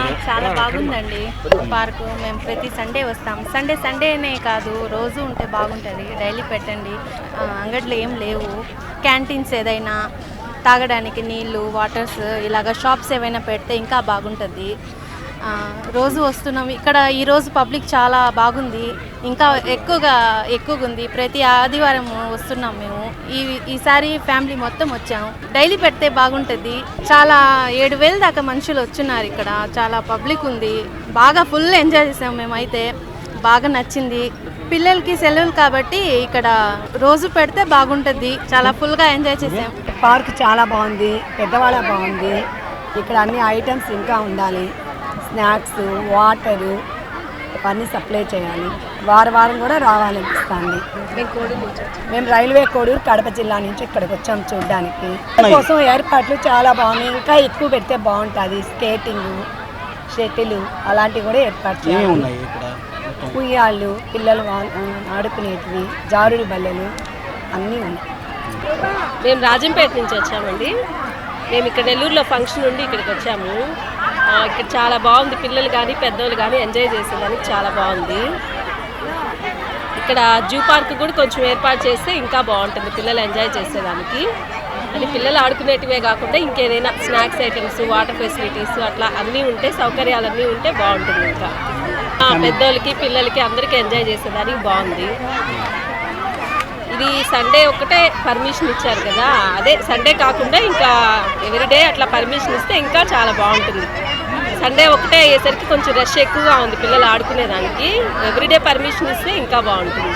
చాలా బాగుందండి. పార్కు మేము ప్రతి సండే వస్తాం. సండే సండేనే కాదు రోజు ఉంటే బాగుంటుంది. డైలీ పెట్టండి. ఆ, అంగట్లో ఏం లేవు. క్యాంటీన్స్ ఏదైనా తాగడానికి నీళ్ళు వాటర్స్ ఇలాగ షాప్స్ ఏవైనా పెడితే ఇంకా బాగుంటుంది. రోజు వస్తున్నాం. ఇక్కడ ఈరోజు పబ్లిక్ చాలా బాగుంది. ఇంకా ఎక్కువగా ఎక్కువగా ఉంది ప్రతి ఆదివారం వస్తున్నాం మేము. ఈ ఈసారి ఫ్యామిలీ మొత్తం వచ్చాము డైలీ పెడితే బాగుంటుంది. చాలా ఏడు వేల దాకా మనుషులు వచ్చున్నారు ఇక్కడ. చాలా పబ్లిక్ ఉంది. బాగా ఫుల్ ఎంజాయ్ చేసాం మేమైతే. బాగా నచ్చింది. పిల్లలకి సెలవులు కాబట్టి ఇక్కడ రోజు పెడితే బాగుంటుంది. చాలా ఫుల్గా ఎంజాయ్ చేసాం. పార్క్ చాలా బాగుంది. పెద్దవాళ్ళ బాగుంది. ఇక్కడ అన్ని ఐటమ్స్ ఇంకా ఉండాలి. స్నాక్స్ వాటరు అవన్నీ సప్లై చేయాలి. వారం వారం కూడా రావాలనిపిస్తుంది. మేము రైల్వే కోడూరు కడప జిల్లా నుంచి ఇక్కడికి వచ్చాం చూడడానికి. కోసం ఏర్పాట్లు చాలా బాగున్నాయి. ఇంకా ఎక్కువ పెడితే బాగుంటుంది. స్కేటింగ్ షటిల్ అలాంటివి కూడా ఏర్పాటు చేయాలి. ఉయ్యాళ్ళు పిల్లలు ఆడుకునేటివి జారుడు బల్లెలు అన్నీ ఉన్నాయి. మేము రాజంపేట నుంచి వచ్చామండి. మేము ఇక్కడ నెల్లూరులో ఫంక్షన్ ఉండి ఇక్కడికి వచ్చాము. ఇక్కడ చాలా బాగుంది. పిల్లలు కానీ పెద్దోళ్ళు కానీ ఎంజాయ్ చేసేదానికి చాలా బాగుంది. ఇక్కడ జూ పార్క్ కూడా కొంచెం ఏర్పాటు చేస్తే ఇంకా బాగుంటుంది. పిల్లలు ఎంజాయ్ చేసేదానికి. అది పిల్లలు ఆడుకునేటివే కాకుండా ఇంకేదైనా స్నాక్స్ ఐటమ్స్ వాటర్ ఫెసిలిటీస్ అట్లా అన్నీ ఉంటే సౌకర్యాలన్నీ ఉంటే బాగుంటుంది ఇంకా. ఆ, పెద్దోళ్ళకి పిల్లలకి అందరికీ ఎంజాయ్ చేసేదానికి బాగుంది. ఇది సండే ఒక్కటే పర్మిషన్ ఇచ్చారు కదా. అదే సండే కాకుండా ఇంకా ఎవ్రీడే అట్లా పర్మిషన్ ఇస్తే ఇంకా చాలా బాగుంటుంది. సండే ఒకటే అయ్యేసరికి కొంచెం రష్ ఎక్కువగా ఉంది పిల్లలు ఆడుకునేదానికి. ఎవ్రీడే పర్మిషన్ ఇస్తే ఇంకా బాగుంటుంది.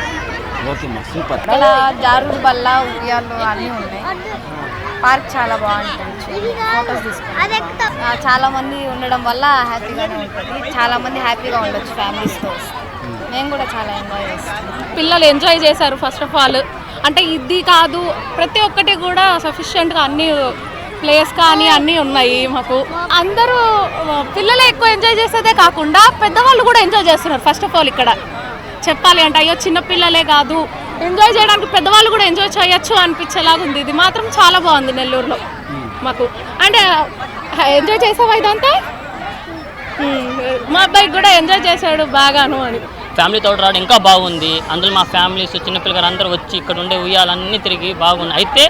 ఓకే మా సూపర్. ఇక్కడ జారుడు బల్ల ఉయ్యాలు అన్నీ ఉన్నాయి. పార్క్ చాలా బాగుంటుంది. ఫొటోస్ తీసుకుంటాం ఆ, చాలా మంది ఉండడం వల్ల హ్యాపీగానే ఉంటుంది. చాలా మంది హ్యాపీగా ఉండొచ్చు ఫ్యామిలీస్తో మేము కూడా చాలా ఎంజాయ్ చేస్తాం. పిల్లలు ఎంజాయ్ చేశారు ఫస్ట్ ఆఫ్ ఆల్ అంటే ఇది కాదు ప్రతి ఒక్కటి కూడా సఫిషియెంట్గా అన్ని ప్లేస్ కానీ అన్నీ ఉన్నాయి మాకు. అందరూ పిల్లలే ఎక్కువ ఎంజాయ్ చేసేదే కాకుండా పెద్దవాళ్ళు కూడా ఎంజాయ్ చేస్తున్నారు ఫస్ట్ ఆఫ్ ఆల్ ఇక్కడ. చెప్పాలి అంటే అయ్యో చిన్న పిల్లలే కాదు ఎంజాయ్ చేయడానికి పెద్దవాళ్ళు కూడా ఎంజాయ్ చేయొచ్చు అనిపించేలాగా ఉంది. ఇది మాత్రం చాలా బాగుంది నెల్లూరులో మాకు. అంటే ఎంజాయ్ చేసావా ఇదంతా మా అబ్బాయికి కూడా ఎంజాయ్ చేశాడు బాగాను అని. ఫ్యామిలీతో రావడం ఇంకా బాగుంది. అందులో మా ఫ్యామిలీస్ చిన్నపిల్లగారు అందరూ వచ్చి ఇక్కడ ఉండే ఉయ్యాలన్నీ తిరిగి బాగున్నాయి. అయితే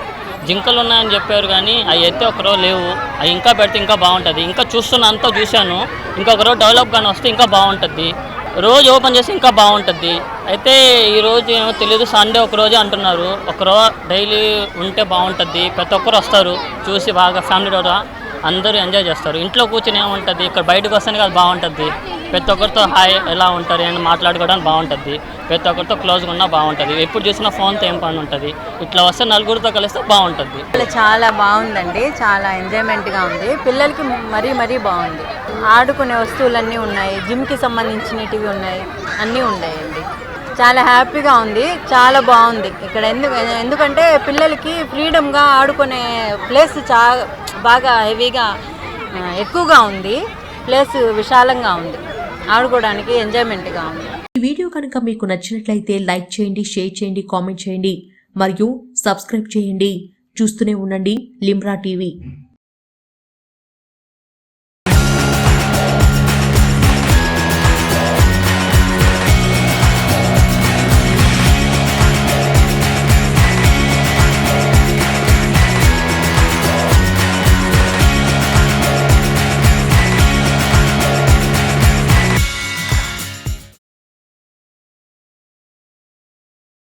జింకలు ఉన్నాయని చెప్పారు కానీ అవి అయితే ఒకరోజు లేవు. అవి ఇంకా పెడితే ఇంకా బాగుంటుంది. ఇంకా చూస్తున్న అంతా చూశాను. ఇంకొక రోజు డెవలప్ కానీ వస్తే ఇంకా బాగుంటుంది. రోజు ఓపెన్ చేసి ఇంకా బాగుంటుంది. అయితే ఈరోజు ఏమో తెలియదు సండే ఒక రోజే అంటున్నారు. ఒక రోజు డైలీ ఉంటే బాగుంటుంది. ప్రతి ఒక్కరు వస్తారు. చూసి బాగా ఫ్యామిలీ అందరూ ఎంజాయ్ చేస్తారు. ఇంట్లో కూర్చొని ఏముంటుంది? ఇక్కడ బయటకు వస్తేనే కాదు బాగుంటుంది. ప్రతి ఒక్కరితో హాయ్ ఎలా ఉంటారు అని మాట్లాడుకోవడానికి బాగుంటుంది. ప్రతి ఒక్కరితో క్లోజ్గా ఉన్నా బాగుంటుంది. ఎప్పుడు చూసినా ఫోన్తో ఏం పని ఉంటుంది? ఇట్లా వస్తే నలుగురితో కలిస్తే బాగుంటుంది. చాలా బాగుందండి. చాలా ఎంజాయ్మెంట్గా ఉంది. పిల్లలకి మరీ మరీ బాగుంది. ఆడుకునే వస్తువులన్నీ ఉన్నాయి. జిమ్కి సంబంధించినటివి ఉన్నాయి. అన్నీ ఉన్నాయండి. చాలా హ్యాపీగా ఉంది. చాలా బాగుంది. ఇక్కడ ఎందుకు ఎందుకంటే పిల్లలకి ఫ్రీడమ్గా ఆడుకునే ప్లేస్ చా బాగా హెవీగా ఎక్కువగా ఉంది. ప్లేస్ విశాలంగా ఉంది. ఆడుకోవడానికి ఎంజాయ్మెంట్గా ఉంది. ఈ వీడియో కనుక మీకు నచ్చినట్లయితే లైక్ చేయండి షేర్ చేయండి కామెంట్ చేయండి మరియు సబ్స్క్రైబ్ చేయండి. చూస్తూనే ఉండండి లిమ్రా టీవీ.